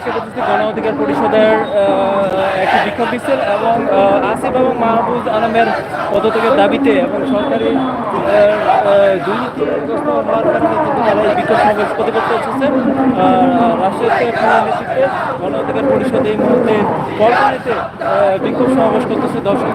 আমরা দেখতে পাচ্ছি অধিকার পরিষদের একটি বিক্ষোভ মিছিল এবং আসিফ এবং মাহবুব আলমের পদত্যাগের দাবিতে এবং সরকারি দুর্নীতিগ্রস্ত হওয়ার কারণে কিন্তু তারা বিক্ষোভ সমাবেশ প্রতিপক্ষ হচ্ছে রাষ্ট্রীয় নেতৃত্বে গণ পরিষদ এই মুহূর্তে পরবর্তীতে বিক্ষোভ সমাবেশ করতেছে দর্শক।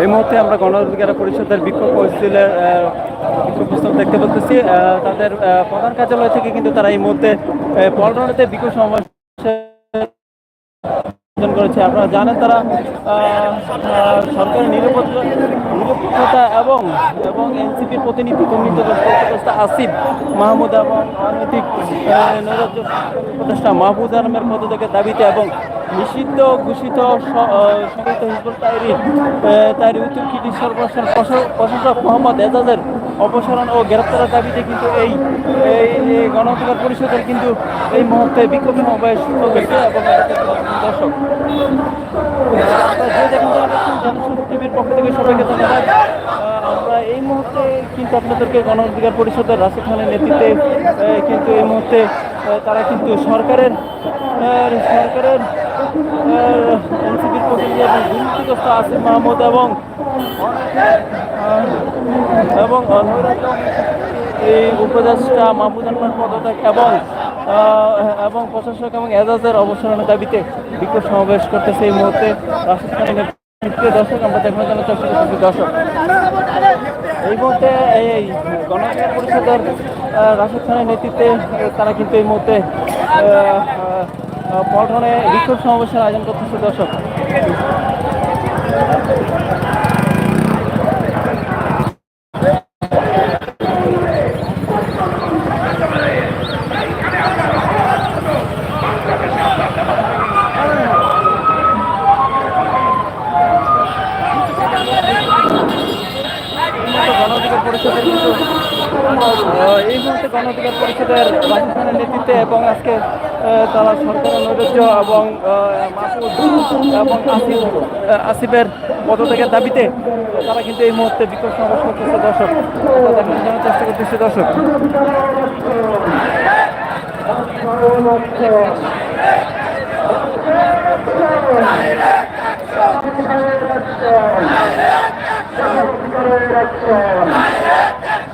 এই মুহূর্তে আমরা গণঅধিকার পরিষদের বিক্ষোভ পরিস্থিতির বিক্ষোভ দেখতে পাচ্ছি তাদের প্রধান কার্যালয় থেকে কিন্তু তারা এই মুহূর্তে পল্টনেতে বিক্ষোভ সমাবেশ আয়োজন করেছে। আপনারা জানেন তারা সরকারের নিরাপত্তা এবং এবং এনসিপির প্রতিনিধি উপদেষ্টা আসিফ মাহমুদ এবং অনৈতিক উপদেষ্টা মাহবুদ আলমের পদত্যাগের দাবিতে এবং নিষিদ্ধ ঘোষিত স- আহ, সংগঠিত হিজবুল তাইরি তাইরি সর্বশেষ প্রশাসক মোহাম্মদ এজাজের অপসারণ ও গ্রেপ্তারের দাবিতে কিন্তু এই এই পরিষদের কিন্তু এই মুহূর্তে বিক্ষোভ সমাবেশ এবং দর্শক। টিভির পক্ষ থেকে সবাইকে ধন্যবাদ। আমরা এই মুহূর্তে কিন্তু আপনাদেরকে গণ অধিকার পরিষদের রাশিদ খানের নেতৃত্বে কিন্তু এই মুহূর্তে তারা কিন্তু সরকারের সরকারের এনসিপির প্রতিনিধি এবং আসিফ মাহমুদ এবং এবং এই উপদেষ্টা মাহবুদ আলমের পদত্যাগ এবং এবং প্রশাসক এবং এজাজের অবসরণের দাবিতে বিক্ষোভ সমাবেশ করতেছে এই মুহূর্তে দর্শক, আমরা দেখানোর জন্য চেষ্টা দর্শক। এই মুহূর্তে এই গণঅধিকার পরিষদের রাশিদ খানের নেতৃত্বে তারা কিন্তু এই মুহূর্তে পল্টনে বিক্ষোভ সমাবেশের আয়োজন করতেছে দর্শক গণঅধিকার এই মুহূর্তে গণঅধিকার পরিষদের রাজস্থানের এবং আজকে তারা সরকারের নৈরাজ্য এবং আহ, এবং আসিফ আসিফের পদত্যাগের দাবিতে তারা কিন্তু এই মুহূর্তে বিক্ষোভ দর্শক দেখানোর দর্শক।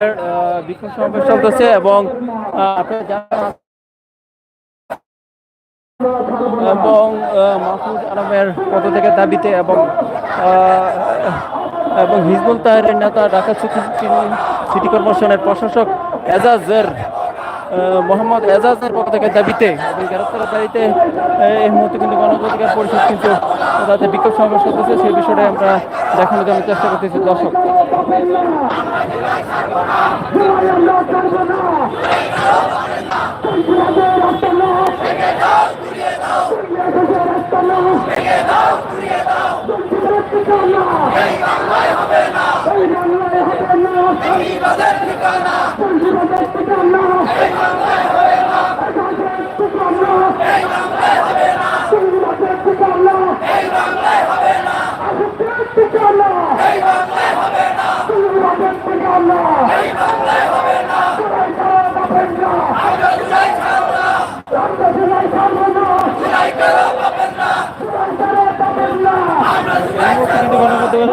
এবং মাহমুদ এবং মাহফুজ আলমের পদত্যাগের দাবিতে এবং এবং হিজবুল তাহের নেতা ঢাকা সিটি কর্পোরেশনের প্রশাসক এজাজের মোহাম্মদ এজাজের পক্ষ থেকে দাবিতে গ্রেপ্তারের দাবিতে এই মুহূর্তে কিন্তু গণঅধিকার পরিষদ কিন্তু তাদের বিক্ষোভ সমাবেশ করতেছে। সেই বিষয়টা আমরা দেখানোর জন্য চেষ্টা করতেছি, দর্শক মুহূর্তে কিন্তু গণঅধিকার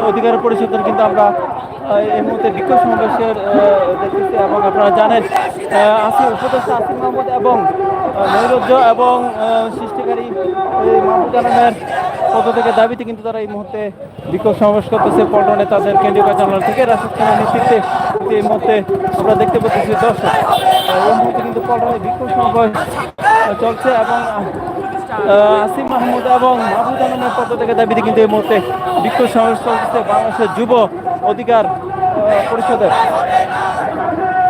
অধিকার পরিষদের কিন্তু আমরা এই মুহূর্তে বিক্ষোভ সমাবেশের দেখতেছি এবং আপনারা জানেন আসিফ উপদেষ্টা আসিফ মাহমুদ এবং নৈরজ্য এবং সৃষ্টিকারী মাহমুদ আলমের থেকে দাবিতে কিন্তু তারা এই মুহূর্তে বিক্ষোভ সমাবেশ করতেছে। পল্টনে তাদের কেন্দ্রীয় কার্যালয় থেকে রাশিদ খানের নেতৃত্বে এই মুহূর্তে আমরা দেখতে পাচ্ছি দর্শক এই মুহূর্তে কিন্তু পল্টনে বিক্ষোভ সমাবেশ চলছে এবং আসিম মাহমুদ এবং মাহমুদ আলমের পক্ষ থেকে দাবিতে কিন্তু এই মুহূর্তে বিক্ষোভ সমাবেশ চলছে বাংলাদেশের যুব অধিকার পরিষদের।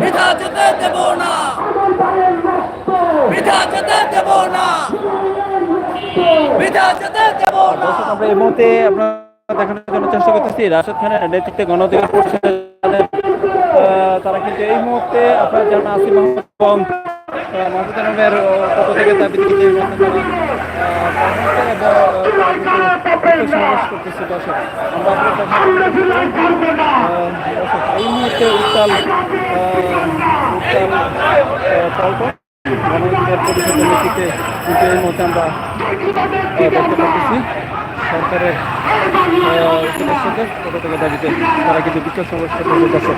বৃথা যেতে দেব না। বৃথা যেতে দেব না। আমরা এই মুহূর্তে আপনারা দেখানোর জন্য চেষ্টা করতেছি রাশেদ খানের নেতৃত্বে গণ অধিকার পরিষদের তারা কিন্তু এই মুহূর্তে আপনার জানেন আসিম মাহমুদ এই মুহূর্তে উত্তাল উত্তাল অধিকার পরিষদের নেতৃত্বে কিন্তু এই মুহূর্তে আমরা দেখতে পাচ্ছি তারা কিন্তু বিক্ষোভ দর্শক